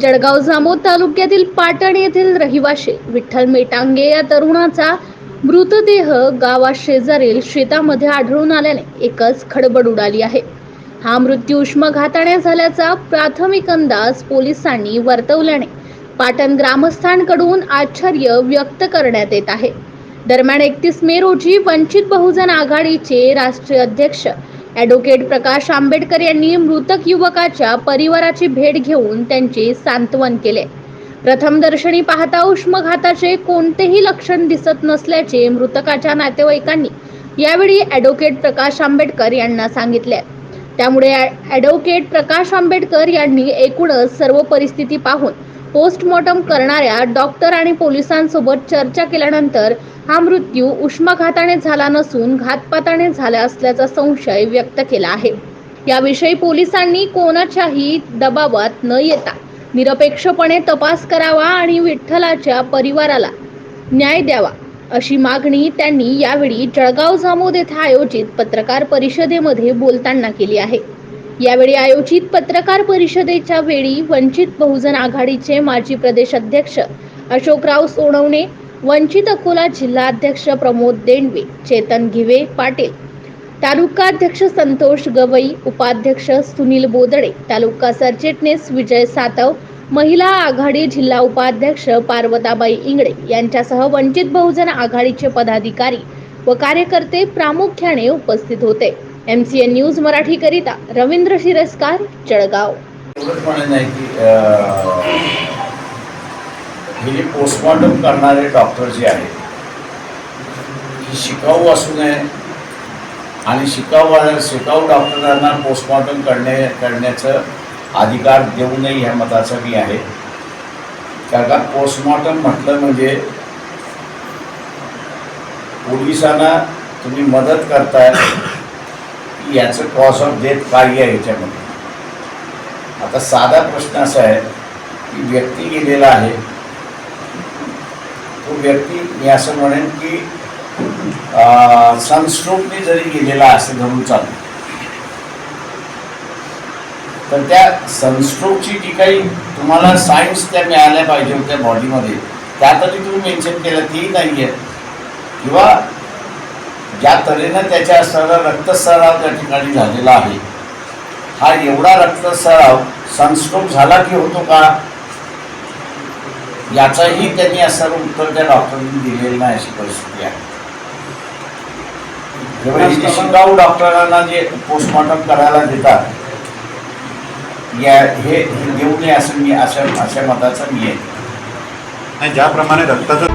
जळगाव जामोद तालुक्यातील पाटण येथील रहिवाशी विठ्ठल मेटांगे या तरुणाचा मृतदेह गावाशेजारील शेतामध्ये आढळून आल्याने एकच खडबड उडाली आहे. हा मृत्यू उष्मघाताने झाल्याचा प्राथमिक अंदाज पोलिसांनी वर्तवल्याने पाटण ग्रामस्थांकडून आश्चर्य व्यक्त करण्यात येत आहे. दरम्यान एकतीस मे रोजी वंचित बहुजन आघाडीचे राष्ट्रीय अध्यक्ष ॲडव्होकेट प्रकाश आंबेडकर यांनी मृतक युवकाच्या परिवाराची भेट घेऊन त्यांचे सांत्वन केले. प्रथमदर्शनी पाहता उष्मघाताचे कोणतेही लक्षण दिसत नसल्याचे मृतकाच्या नातेवाईकांनी यावेळी ॲडव्होकेट प्रकाश आंबेडकर यांना सांगितले. त्यामुळे ॲडव्होकेट प्रकाश आंबेडकर यांनी एकूणच सर्व परिस्थिती पाहून पोस्टमॉर्टम करणाऱ्या डॉक्टर आणि पोलिसांसोबत चर्चा केल्यानंतर हा मृत्यू उष्माघाताने झाला नसून घातपाताने झाला असल्याचा संशय व्यक्त केला आहे. याविषयी पोलिसांनी कोणाच्याही दबावात न येता निरपेक्षपणे तपास करावा आणि विठ्ठलाच्या परिवाराला न्याय द्यावा अशी मागणी त्यांनी यावेळी जळगाव जामोद येथे आयोजित पत्रकार परिषदेमध्ये बोलताना केली आहे. यावेळी आयोजित पत्रकार परिषदेच्या वेळी वंचित बहुजन आघाडीचे माजी प्रदेश अध्यक्ष अशोकराव सोनवणे वंचित अकोला जिल्हाध्यक्ष प्रमोद देणवे चेतन घिवे पाटील तालुकाध्यक्ष संतोष गवई उपाध्यक्ष सुनील बोदडे तालुका सरचिटणीस विजय सातव महिला आघाडी जिल्हा उपाध्यक्ष पार्वताबाई इंगळे यांच्यासह वंचित बहुजन आघाडीचे पदाधिकारी व कार्यकर्ते प्रामुख्याने उपस्थित होते. एम सी एन न्यूज मराठीकरिता रवींद्र शिरस्कार जळगाव. की हे जे पोस्टमॉर्टम करणारे डॉक्टर जे आहेत ही शिकाऊ असू नये आणि शिकाऊ शिकाऊ डॉक्टरांना पोस्टमॉर्टम करणे करण्याचं अधिकार देऊ नये ह्या मताचा मी आहे. कारण का पोस्टमॉर्टम म्हटलं म्हणजे पोलिसांना तुम्ही मदत करताय याचं कॉज ऑफ डेथ काय आहे याच्यामध्ये. आता साधा प्रश्न असा आहे की व्यक्ती गेलेला आहे तो व्यक्ती मी असं म्हणेन की सनस्ट्रोकने जरी गेलेला असं धरून चालू. तर त्या सनस्ट्रोकची जी काही तुम्हाला सायन्स त्या मिळाल्या पाहिजे होत्या बॉडीमध्ये त्या तरी तुम्ही मेन्शन केलं तीही नाही आहे किंवा ज्या तऱ्हेनं त्याच्या असणारा रक्तस्राव त्या ठिकाणी झालेला आहे. हा एवढा रक्तस्राव सनस्ट्रोक झाला की होतो का? याचंही त्यांनी असं उत्तर त्या डॉक्टरांनी दिलेलं नाही अशी परिस्थिती आहे. शिकाऊ डॉक्टरांना जे पोस्टमॉर्टम करायला देतात या हे देऊ नये असं मी अशा अशा मताचा मी आहे. ज्याप्रमाणे रक्ताचं